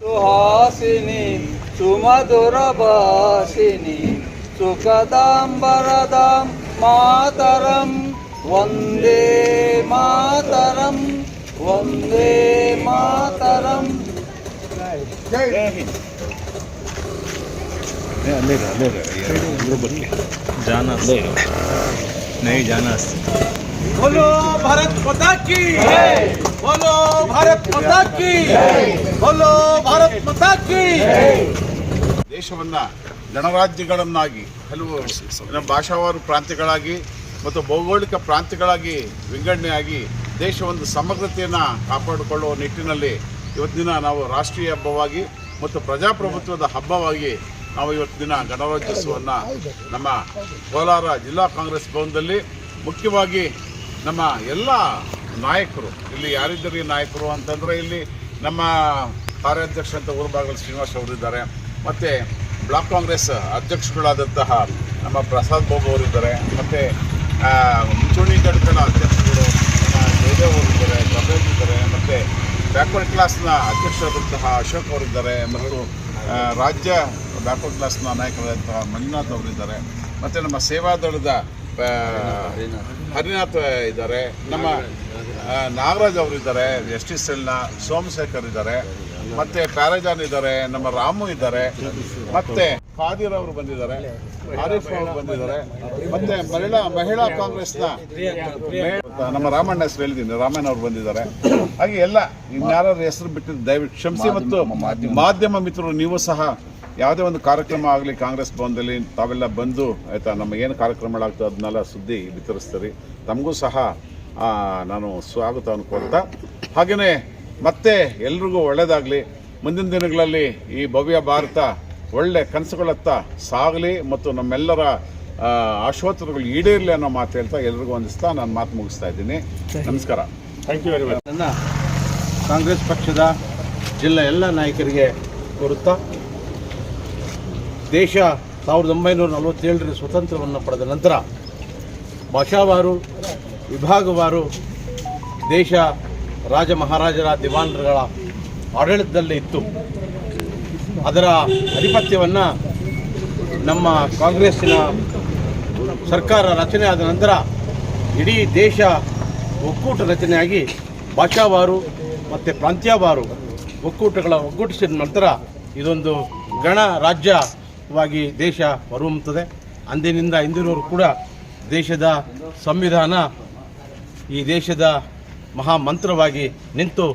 ಸುಹಾಸಿನಿ ಸುಮಧುರ ಭಾಷಿನಿ ಸುಖದಾಂಬರದಾಂ ಮಾತರಂ ವಂದೇ ಮಾತರಂ ವಂದೇ ಮಾತರಂ जाना नहीं जाना बोलो भारत माता की बोलो भारत माता की बोलो भारत माता की ದೇಶವನ್ನ ಗಣರಾಜ್ಯಗಳನ್ನಾಗಿ ಹಲವು ನಮ್ಮ ಭಾಷಾವಾರು ಪ್ರಾಂತ್ಯಗಳಾಗಿ ಮತ್ತು ಭೌಗೋಳಿಕ ಪ್ರಾಂತ್ಯಗಳಾಗಿ ವಿಂಗಡಣೆಯಾಗಿ ದೇಶ ಒಂದು ಸಮಗ್ರತೆಯನ್ನು ಕಾಪಾಡಿಕೊಳ್ಳುವ ನಿಟ್ಟಿನಲ್ಲಿ ಇವತ್ತಿನ ನಾವು ರಾಷ್ಟ್ರೀಯ ಹಬ್ಬವಾಗಿ ಮತ್ತು ಪ್ರಜಾಪ್ರಭುತ್ವದ ಹಬ್ಬವಾಗಿ ನಾವು ಇವತ್ತಿನ ದಿನ ಗಣರಾಜ್ಯೋತ್ಸವವನ್ನು ನಮ್ಮ ಕೋಲಾರ ಜಿಲ್ಲಾ ಕಾಂಗ್ರೆಸ್ ಭವನದಲ್ಲಿ ಮುಖ್ಯವಾಗಿ ನಮ್ಮ ಎಲ್ಲ ನಾಯಕರು, ಇಲ್ಲಿ ಯಾರಿದ್ದರು ಈ ನಾಯಕರು ಅಂತಂದರೆ ಇಲ್ಲಿ ನಮ್ಮ ಕಾರ್ಯಾಧ್ಯಕ್ಷ ಅಂತ ಊರುಬಾಗಲ್ ಶ್ರೀನಿವಾಸ್ ಅವರಿದ್ದಾರೆ. ಮತ್ತು ಬ್ಲಾಕ್ ಕಾಂಗ್ರೆಸ್ ಅಧ್ಯಕ್ಷಗಳಾದಂತಹ ನಮ್ಮ ಪ್ರಸಾದ್ ಬಾಬು ಅವರಿದ್ದಾರೆ. ಮತ್ತು ಮುಂಚೂಣಿ ಘಟಕದ ಅಧ್ಯಕ್ಷಗಳು ನಮ್ಮ ಜಯದೇವ್ ಅವರಿದ್ದಾರೆ ಗಬೇಜ್ ಇದ್ದಾರೆ. ಮತ್ತು ಬ್ಯಾಕ್ವರ್ಡ್ ಕ್ಲಾಸ್ನ ಅಧ್ಯಕ್ಷರಾದಂತಹ ಅಶೋಕ್ ಅವರಿದ್ದಾರೆ. ಮತ್ತು ರಾಜ್ಯ ಬ್ಯಾಕ್ವರ್ಡ್ ಕ್ಲಾಸ್ನ ನಾಯಕರಾದಂತಹ ಮಂಜುನಾಥ್ ಅವರಿದ್ದಾರೆ. ಮತ್ತು ನಮ್ಮ ಸೇವಾದಳದ ಹರಿನಾಥ್ ಇದ್ದಾರೆ. ನಮ್ಮ ನಾಗರಾಜ್ ಅವರು ಇದ್ದಾರೆ ಎಸ್ ಟಿ ಸೆಲ್ನ ಸೋಮಶೇಖರ್ ಇದ್ದಾರೆ ಮತ್ತೆ ಪ್ಯಾರಜಾನ್ ಇದ್ದಾರೆ ನಮ್ಮ ರಾಮು ಇದ್ದಾರೆ ಮತ್ತೆ ಖಾದಿರ್ ಅವರು ಬಂದಿದ್ದಾರೆ ಆರಿಫ್ ಅವರು ಬಂದಿದ್ದಾರೆ ಮತ್ತೆ ಮಹಿಳಾ ಮಹಿಳಾ ಕಾಂಗ್ರೆಸ್ನ ನಮ್ಮ ರಾಮಣ್ಣ ಹೆಸರು ಹೇಳಿದ್ದೀನಿ ರಾಮಣ್ಣ ಅವರು ಬಂದಿದ್ದಾರೆ. ಹಾಗೆ ಎಲ್ಲ ಇನ್ಯಾರ ಹೆಸರು ಬಿಟ್ಟಿದ್ದು ದಯವಿಟ್ಟು ಕ್ಷಮಿಸಿ ಮತ್ತು ಮಾಧ್ಯಮ ಮಿತ್ರರು ನೀವು ಸಹ ಯಾವುದೇ ಒಂದು ಕಾರ್ಯಕ್ರಮ ಆಗಲಿ ಕಾಂಗ್ರೆಸ್ ಭವನದಲ್ಲಿ ತಾವೆಲ್ಲ ಬಂದು ಆಯಿತಾ ನಮ್ಮ ಏನು ಕಾರ್ಯಕ್ರಮಗಳಾಗ್ತದೆ ಅದನ್ನೆಲ್ಲ ಸುದ್ದಿ ವಿತರಿಸ್ತೀರಿ ತಮಗೂ ಸಹ ಆ, ನಾನು ಸ್ವಾಗತವನ್ನು ಕೋರ್ತಾ ಹಾಗೆಯೇ ಮತ್ತೆ ಎಲ್ರಿಗೂ ಒಳ್ಳೆಯದಾಗಲಿ ಮುಂದಿನ ದಿನಗಳಲ್ಲಿ ಈ ಭವ್ಯ ಭಾರತ ಒಳ್ಳೆ ಕನಸುಗಳತ್ತ ಸಾಗಲಿ ಮತ್ತು ನಮ್ಮೆಲ್ಲರ ಆ, ಆಶೋತ್ತರಗಳು ಈಡೇರಲಿ ಅನ್ನೋ ಮಾತು ಹೇಳ್ತಾ ಎಲ್ರಿಗೂ ಒಂದಿಸ್ತಾ ನಾನು ಮಾತು ಮುಗಿಸ್ತಾ ಇದ್ದೀನಿ. ನಮಸ್ಕಾರ. ಥ್ಯಾಂಕ್ ಯು ವೆರಿ ನನ್ನ ಕಾಂಗ್ರೆಸ್ ಪಕ್ಷದ ಜಿಲ್ಲೆ ಎಲ್ಲ ನಾಯಕರಿಗೆ ಕೋರುತ್ತಾ ದೇಶ ಸಾವಿರದ ಒಂಬೈನೂರ ನಲವತ್ತೇಳರ ಸ್ವತಂತ್ರವನ್ನು ಪಡೆದ ನಂತರ ಭಾಷಾವಾರು, ವಿಭಾಗವಾರು, ದೇಶ ರಾಜ ಮಹಾರಾಜರ ದಿವಾನರುಗಳ ಆಡಳಿತದಲ್ಲಿ ಇತ್ತು. ಅದರ ಆಧಿಪತ್ಯವನ್ನು ನಮ್ಮ ಕಾಂಗ್ರೆಸ್ಸಿನ ಸರ್ಕಾರ ರಚನೆ ಆದ ನಂತರ ಇಡೀ ದೇಶ ಒಕ್ಕೂಟ ರಚನೆಯಾಗಿ ಭಾಷಾವಾರು ಮತ್ತು ಪ್ರಾಂತ್ಯವಾರು ಒಕ್ಕೂಟಗಳ ಒಗ್ಗೂಟಿಸಿದ ನಂತರ ಇದೊಂದು ಗಣ ರಾಜ್ಯವಾಗಿ ದೇಶ ಹೊರಹೊಮ್ಮುತ್ತದೆ. ಅಂದಿನಿಂದ ಇಂದಿನವರು ಕೂಡ ದೇಶದ ಸಂವಿಧಾನ ಈ ದೇಶದ ಮಹಾಮಂತ್ರವಾಗಿ ನಿಂತು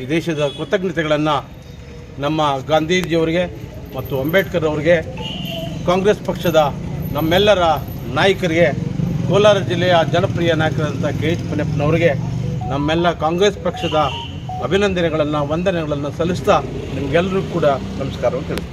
ಈ ದೇಶದ ಕೃತಜ್ಞತೆಗಳನ್ನು ನಮ್ಮ ಗಾಂಧೀಜಿಯವರಿಗೆ ಮತ್ತು ಅಂಬೇಡ್ಕರ್ ಅವರಿಗೆ, ಕಾಂಗ್ರೆಸ್ ಪಕ್ಷದ ನಮ್ಮೆಲ್ಲರ ನಾಯಕರಿಗೆ, ಕೋಲಾರ ಜಿಲ್ಲೆಯ ಜನಪ್ರಿಯ ನಾಯಕರಾದಂಥ ಕೆ ಎಚ್ ಪನ್ನಪ್ಪನವರಿಗೆ, ನಮ್ಮೆಲ್ಲ ಕಾಂಗ್ರೆಸ್ ಪಕ್ಷದ ಅಭಿನಂದನೆಗಳನ್ನು, ವಂದನೆಗಳನ್ನು ಸಲ್ಲಿಸ್ತಾ ನಿಮಗೆಲ್ಲರಿಗೂ ಕೂಡ ನಮಸ್ಕಾರವನ್ನು ತಿಳಿಸ್ತೀನಿ